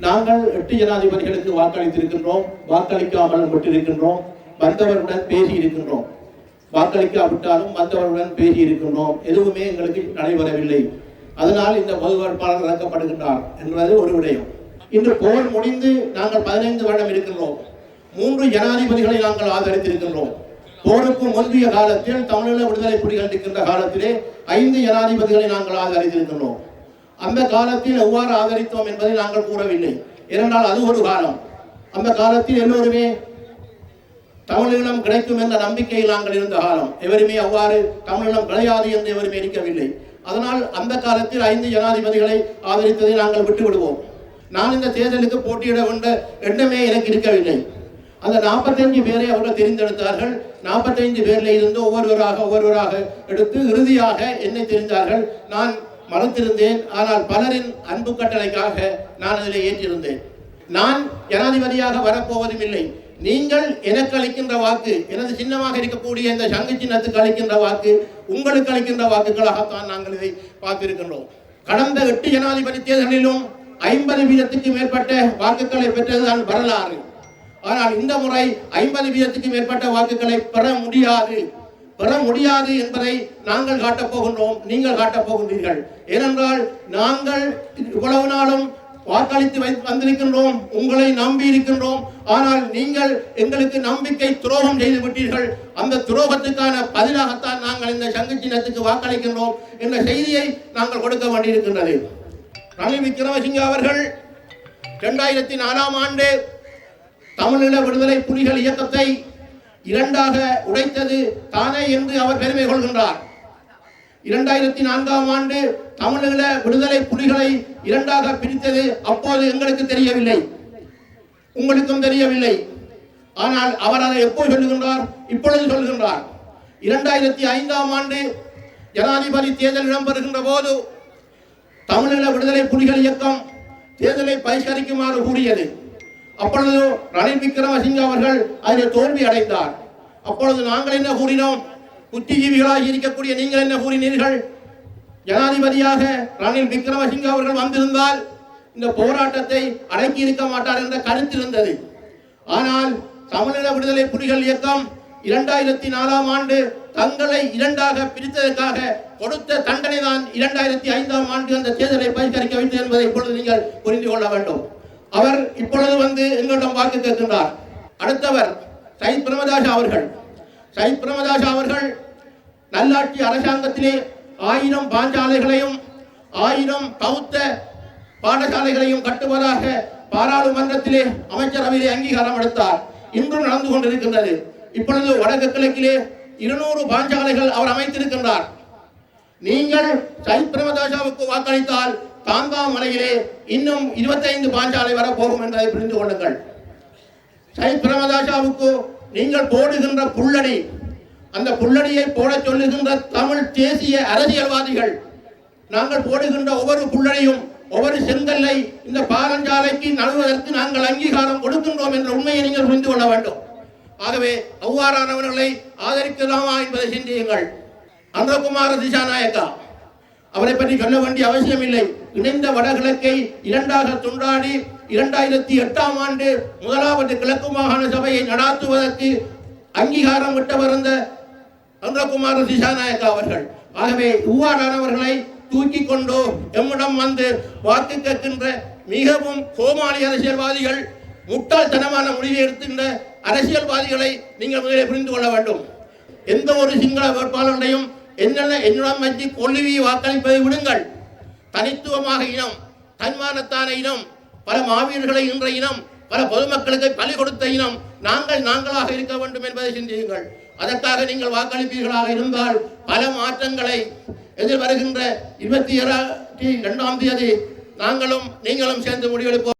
நாங்கள் எட்டு ஜனாதிபதிகளுக்கு வாக்களித்திருக்கின்றோம். வாக்களிக்காமல் விட்டிருக்கின்றோம். வந்தவருடன் பேசி இருக்கின்றோம் வாக்களிக்காவிட்டாலும் வந்தவருடன் பேசி இருக்கின்றோம் எதுவுமே எங்களுக்கு நடைபெறவில்லை. அதனால் இந்த பொது வேட்பாளர் இறக்கப்படுகின்றார் என்பது ஒரு விடயம். இன்று போர் முடிந்து நாங்கள் பதினைந்து வருடம் இருக்கின்றோம். மூன்று ஜனாதிபதிகளை நாங்கள் ஆதரித்திருக்கின்றோம். போருக்கு முந்தைய காலத்தில் தமிழீழ விடுதலை புலிகள் இருக்கின்ற காலத்திலே ஐந்து ஜனாதிபதிகளை நாங்கள் ஆதரித்திருக்கின்றோம். அந்த காலத்தில் எவ்வாறு ஆதரித்தோம் என்பதை நாங்கள் கூறவில்லை. ஏனென்றால் அது ஒரு காலம். அந்த காலத்தில் எல்லோருமே தமிழீழம் கிடைக்கும் என்ற நம்பிக்கையில் நாங்கள் இருந்த காலம். எவருமே அவ்வாறு தமிழீழம் கிடையாது என்று எவருமே இருக்கவில்லை அதனால் அந்த காலத்தில் ஐந்து ஜனாதிபதிகளை ஆதரித்ததை நாங்கள் விட்டு விடுவோம் நான் இந்த தேர்தலுக்கு போட்டியிட கொண்ட எண்ணமே எனக்கு இருக்கவில்லை. அந்த நாற்பத்தஞ்சு பேரை அவர்கள் தெரிந்தெடுத்தார்கள். நாற்பத்தைந்து பேரில் இருந்து ஒவ்வொருவராக ஒவ்வொருவராக எடுத்து இறுதியாக என்னை தெரிந்தார்கள். நான் மறுத்திருந்தேன் ஆனால் பலரின் அன்பு கட்டளைக்காக நான் அதில் ஏற்றிருந்தேன். நான் ஜனாதிபதியாக வரப்போவதும் இல்லை. நீங்கள் எனக்கு அளிக்கின்ற வாக்கு எனது சின்னமாக இருக்கக்கூடிய இந்த சங்கு சின்னத்துக்கு அளிக்கின்ற வாக்கு உங்களுக்கு அளிக்கின்ற வாக்குகளாகத்தான் நாங்கள் இதை பார்த்திருக்கின்றோம். கடந்த எட்டு ஜனாதிபதி தேர்தலிலும் ஐம்பது வீதத்துக்கு மேற்பட்ட வாக்குகளை பெற்றதுதான் வரலாறு. ஆனால் இந்த முறை ஐம்பது வீதத்துக்கு மேற்பட்ட வாக்குகளை பெற முடியாது. பெற முடியாது என்பதை நாங்கள் காட்டப் போகின்றோம் நீங்கள் காட்டப் போகின்றீர்கள் ஏனென்றால் நாங்கள் இவ்வளவு நாளும் வாக்களித்து வந்திருக்கின்றோம் உங்களை நம்பி இருக்கின்றோம். ஆனால் நீங்கள் எங்களுக்கு நம்பிக்கை துரோகம் செய்து விட்டீர்கள். அந்த துரோகத்துக்கான பதிலாகத்தான் நாங்கள் இந்த சங்கு சின்னத்துக்கு வாக்களிக்கின்றோம் என்ற செய்தியை நாங்கள் கொடுக்க வேண்டியிருக்கின்றது. ரணில் விக்ரமசிங்க அவர்கள் இரண்டாயிரத்தி நாலாம் ஆண்டு தமிழீழ விடுதலை புலிகள் இயக்கத்தை இரண்டாக உடைத்தது தானே என்று அவர் பெருமை கொள்கின்றார். இரண்டாயிரத்தி நான்காம் ஆண்டு தமிழீழ விடுதலை புலிகளை இரண்டாக பிரித்தது அப்போது எங்களுக்கு தெரியவில்லை. உங்களுக்கும் தெரியவில்லை. ஆனால் அவர் அதை எப்போது சொல்லுகின்றார்? இப்பொழுது சொல்கின்றார் இரண்டாயிரத்தி ஐந்தாம் ஆண்டு ஜனாதிபதி தேர்தல் இடம்பெறுகின்ற போது தமிழீழ விடுதலை புலிகள் இயக்கம் தேர்தலை பரிஷ்கரிக்குமாறு கூறியது. அப்பொழுது ரணில் விக்ரமசிங்க அவர்கள் அதில் தோல்வி அடைந்தார். அப்பொழுது நாங்கள் என்ன கூறினோம்? புத்திஜீவிகளாக இருக்கக்கூடிய நீங்கள் என்ன கூறினீர்கள்? ஜனாதிபதியாக ரணில் விக்ரமசிங்க அவர்கள் வந்திருந்தால் இந்த போராட்டத்தை அடக்கி இருக்க மாட்டார் என்ற கருத்து இருந்தது. ஆனால் தமிழீழ விடுதலை புலிகள் இயக்கம் இரண்டாயிரத்தி நாலாம் ஆண்டு தங்களை இரண்டாக பிரித்ததற்காக கொடுத்த தண்டனை தான் இரண்டாயிரத்தி ஐந்தாம் ஆண்டு அந்த தேர்தலை பரிஷ்கரிக்க வைத்தது என்பதை இப்பொழுது நீங்கள் புரிந்து கொள்ள வேண்டும் அவர் இப்பொழுது வந்து எங்களிடம் வாக்கு கேட்கின்றார். அடுத்தவர் சயித் பிரமதாஷா அவர்கள். சயித் பிரமதாஷா அவர்கள் நல்லாட்சி அரசாங்கத்திலே ஆயிரம் பாஞ்சாலைகளையும் ஆயிரம் பௌத்த பாடசாலைகளையும் கட்டுவதாக பாராளுமன்றத்திலே அமைச்சரவையிலே அங்கீகாரம் எடுத்தார் இன்றும் நடந்து கொண்டிருக்கின்றது. இப்பொழுது வடக்கு கிழக்கிலே இருநூறு பாஞ்சாலைகள் அவர் அமைத்திருக்கின்றார். நீங்கள் சயித் பிரமதாஷாவுக்கு வாக்களித்தால் தாந்தாமலையிலே இன்னும் இருபத்தைந்து பாஞ்சாலை வரப்போகும் என்பதை புரிந்து கொள்ளுங்கள். சைத் பிரமதாசாவுக்கு நீங்கள் போடுகின்ற புள்ளடி அந்த புள்ளடியை போட சொல்லுகின்ற தமிழ் தேசிய அரசியல்வாதிகள் நாங்கள் போடுகின்ற ஒவ்வொரு புள்ளடியும் ஒவ்வொரு செங்கல்லை இந்த பாலஞ்சாலைக்கு நழுவதற்கு நாங்கள் அங்கீகாரம் கொடுக்கின்றோம் என்ற உண்மையை நீங்கள் புரிந்து கொள்ள வேண்டும். ஆகவே அவ்வாறானவர்களை ஆதரிக்கலாமா என்பதை சிந்தியுங்கள். அன்றகுமார திசாநாயக்கா. அவரை பற்றி சொல்ல வேண்டிய அவசியம் இல்லை இணைந்த வடகிழக்கை இரண்டாக துண்டாடி இரண்டாயிரத்தி எட்டாம் ஆண்டு முதலாவது கிழக்கு மாகாண சபையை நடாத்துவதற்கு அங்கீகாரம் விட்டவர் அந்த சந்திரகுமார திசாநாயக்கா அவர்கள். ஆகவே இவ்வாறானவர்களை தூக்கி கொண்டோ எம்மிடம் வந்து வாக்கு கேட்கின்ற மிகவும் கோமாளி அரசியல்வாதிகள் முட்டாள்தனமான முடிவை எடுத்துகின்ற அரசியல்வாதிகளை நீங்கள் முதலில் புரிந்து கொள்ள வேண்டும். எந்த ஒரு சிங்கள வேட்பாளரையும் என்னென்ன என்னிடம் வச்சு கொள்ளுவி வாக்களிப்பதை விடுங்கள். தனித்துவமாக இனம் தன்மானத்தான இனம் பல மாவீரர்களை இன்ற இனம் பல பொதுமக்களுக்கு பலி கொடுத்த இனம் நாங்கள் நாங்களாக இருக்க வேண்டும் என்பதை சிந்தியுங்கள். அதற்காக நீங்கள் வாக்களிப்பீர்களாக இருந்தால் பல மாற்றங்களை எதிர்வருகின்ற இருபத்தி இரண்டாம் தேதி நாங்களும் நீங்களும் சேர்ந்து முடிவெடுப்போம்.